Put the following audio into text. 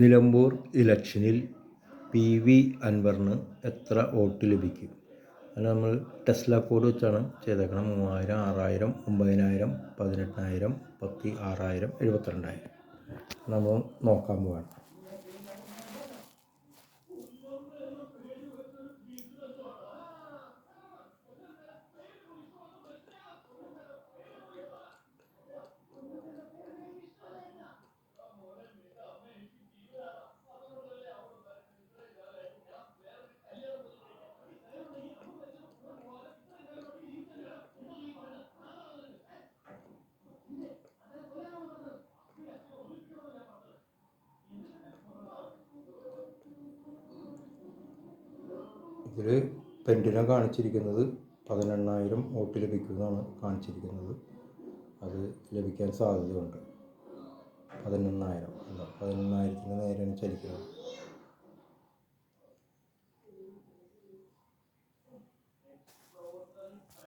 നിലമ്പൂർ ഇലക്ഷനിൽ P V അൻവറിന് എത്ര വോട്ട് ലഭിക്കും? അത് നമ്മൾ ടെസ്ല കോഡ് വെച്ചാണ് ചെയ്തേക്കണം മൂവായിരം ആറായിരം ഒമ്പതിനായിരം പതിനെട്ടായിരം മുപ്പത്തി ആറായിരം എഴുപത്തിരണ്ടായിരം. നമ്മൾ നോക്കാൻ പോവാണ്. ഇതിൽ പെൻഡിനെ കാണിച്ചിരിക്കുന്നത് പതിനെണ്ണായിരം വോട്ട് ലഭിക്കുമെന്നാണ് കാണിച്ചിരിക്കുന്നത്. അത് ലഭിക്കാൻ സാധ്യതയുണ്ട്. പതിനെണ്ണായിരം അല്ല പതിനെണ്ണായിരത്തിന് നേരെയാണ് ചലിക്കുന്നത്